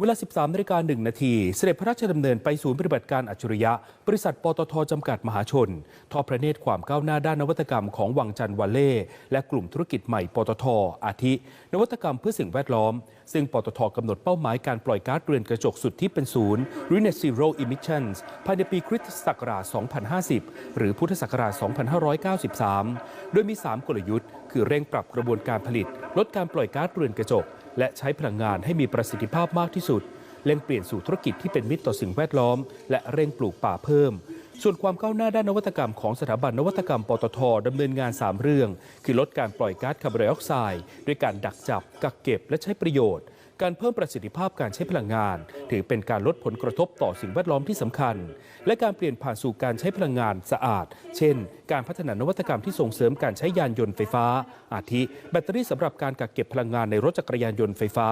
เวลา 13นาฬิกา1นาที เสด็จพระราชดำเนินไปศูนย์ปฏิบัติการอัจฉริยะ บริษัทปตทจำกัดมหาชน ทอดพระเนตรความก้าวหน้าด้านนวัตกรรมของวังจันทร์วัลเล่ และกลุ่มธุรกิจใหม่ปตท อาทิ นวัตกรรมเพื่อสิ่งแวดล้อม ซึ่งปตทกำหนดเป้าหมายการปล่อยก๊าซเรือนกระจกสุดที่เป็นศูนย์หรือ Net Zero Emissions ภายในปีคริสตศักราช 2050 หรือพุทธศักราช 2593 โดยมี 3 กลยุทธ์ คือเร่งปรับกระบวนการผลิต ลดการปล่อยก๊าซเรือนกระจก และใช้พลังงานให้มีประสิทธิภาพมากที่สุด เร่งเปลี่ยนสู่ธุรกิจที่เป็นมิตรต่อสิ่งแวดล้อม และเร่งปลูกป่าเพิ่ม ส่วนความก้าวหน้าด้านนวัตกรรมของสถาบันนวัตกรรมปตทดำเนินงาน 3 เรื่อง คือลดการปล่อยก๊าซคาร์บอนไดออกไซด์ด้วยการดักจับ กักเก็บและใช้ประโยชน์ การเพิ่มประสิทธิภาพการใช้พลังงาน ถือเป็นการลดผลกระทบต่อสิ่งแวดล้อมที่สำคัญ และการเปลี่ยนผ่านสู่การใช้พลังงานสะอาด เช่น การพัฒนานวัตกรรมที่ส่งเสริมการใช้ยานยนต์ไฟฟ้า อาทิ แบตเตอรี่สำหรับการกักเก็บพลังงานในรถจักรยานยนต์ไฟฟ้า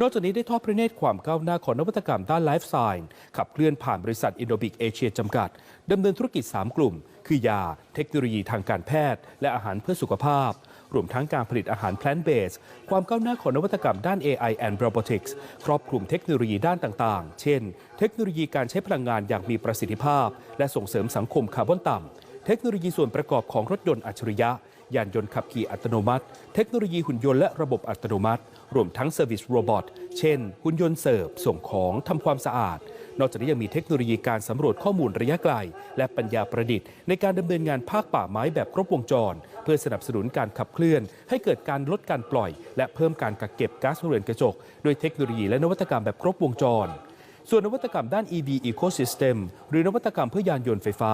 นอกจากนี้ได้ทอดพระเนตรความก้าวหน้าของนวัตกรรมด้านไลฟ์สไตล์ขับเคลื่อนผ่านบริษัทอินโดบิกเอเชียจำกัด ดำเนินธุรกิจ 3 กลุ่ม คือยา เทคโนโลยีทางการแพทย์ และอาหารเพื่อสุขภาพ รวมทั้งการผลิตอาหารแพลนเบส ความก้าวหน้าของนวัตกรรมด้าน AI and Robotics ครอบคลุมเทคโนโลยีด้านต่างๆ เช่น เทคโนโลยีการใช้พลังงานอย่างมีประสิทธิภาพ และส่งเสริมสังคมคาร์บอนต่ำ เทคโนโลยีส่วนประกอบของรถยนต์อัจฉริยะ ยานยนต์ขับขี่อัตโนมัติ เทคโนโลยีหุ่นยนต์และระบบอัตโนมัติ รวมทั้งเซอร์วิสโรบอท เช่น หุ่นยนต์เสิร์ฟ ส่งของ ทำความสะอาด นอกจากนี้ยังมีเทคโนโลยีการสำรวจข้อมูลระยะไกล และปัญญาประดิษฐ์ ในการดำเนินงานภาคป่าไม้แบบครบวงจร เพื่อสนับสนุนการขับเคลื่อน ให้เกิดการลดการปล่อย และเพิ่มการกักเก็บก๊าซเรือนกระจกด้วยเทคโนโลยีและนวัตกรรมแบบครบวงจร ส่วนนวัตกรรมด้าน EV Ecosystem หรือนวัตกรรมเพื่อยานยนต์ไฟฟ้า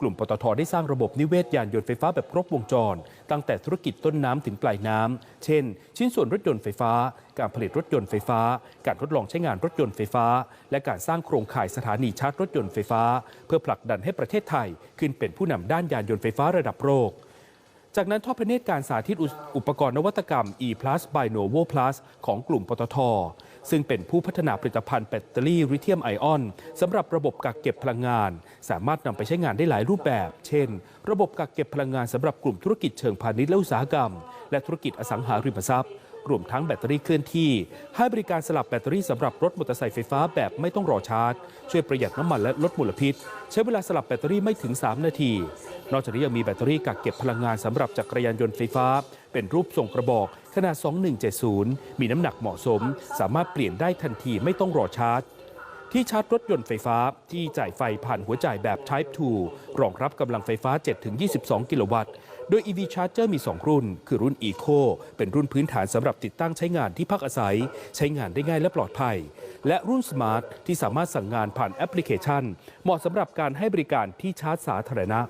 กลุ่มปตทได้สร้างระบบนิเวศยานยนต์ไฟฟ้าแบบครบวงจร ตั้งแต่ธุรกิจต้นน้ำถึงปลายน้ำ เช่น ชิ้นส่วนรถยนต์ไฟฟ้า การผลิตรถยนต์ไฟฟ้า การทดลองใช้งานรถยนต์ไฟฟ้า และการสร้างโครงข่ายสถานีชาร์จรถยนต์ไฟฟ้า เพื่อผลักดันให้ประเทศไทย ขึ้นเป็นผู้นำด้านยานยนต์ไฟฟ้าระดับโลกจากนั้นทอดพระเนตรการสาธิตอุอุปกรณ์นวัตกรรม e plus by novo plus ของกลุ่มปตท ซึ่งเป็นผู้พัฒนาผลิตภัณฑ์แบตเตอรี่ลิเธียมไอออนสำหรับระบบกักเก็บพลังงาน สามารถนำไปใช้งานได้หลายรูปแบบ เช่น ระบบกักเก็บพลังงานสำหรับกลุ่มธุรกิจเชิงพาณิชย์และอุตสาหกรรม และธุรกิจอสังหาริมทรัพย์รวมทั้งแบตเตอรี่เคลื่อนที่ ให้บริการสลับแบตเตอรี่สำหรับรถมอเตอร์ไซค์ไฟฟ้าแบบไม่ต้องรอชาร์จ ช่วยประหยัดน้ำมันและลดมลพิษ ใช้เวลาสลับแบตเตอรี่ไม่ถึง 3 นาที นอกจากนี้ยังมีแบตเตอรี่กักเก็บพลังงานสำหรับจักรยานยนต์ไฟฟ้า เป็นรูปทรงกระบอกขนาด 2170 มีน้ำหนักเหมาะสม สามารถเปลี่ยนได้ทันทีไม่ต้องรอชาร์จ ที่ชาร์จรถยนต์ไฟฟ้าที่จ่ายไฟผ่านหัวจ่ายแบบ Type 2 รองรับกำลังไฟฟ้า 7-22 กิโลวัตต์ โดย EV Charger มี 2 รุ่น คือรุ่น Eco เป็นรุ่นพื้นฐานสำหรับติดตั้งใช้งานที่พักอาศัย ใช้งานได้ง่ายและปลอดภัย และรุ่น Smart ที่สามารถสั่งงานผ่านแอปพลิเคชัน เหมาะสำหรับการให้บริการที่ชาร์จสาธารณะ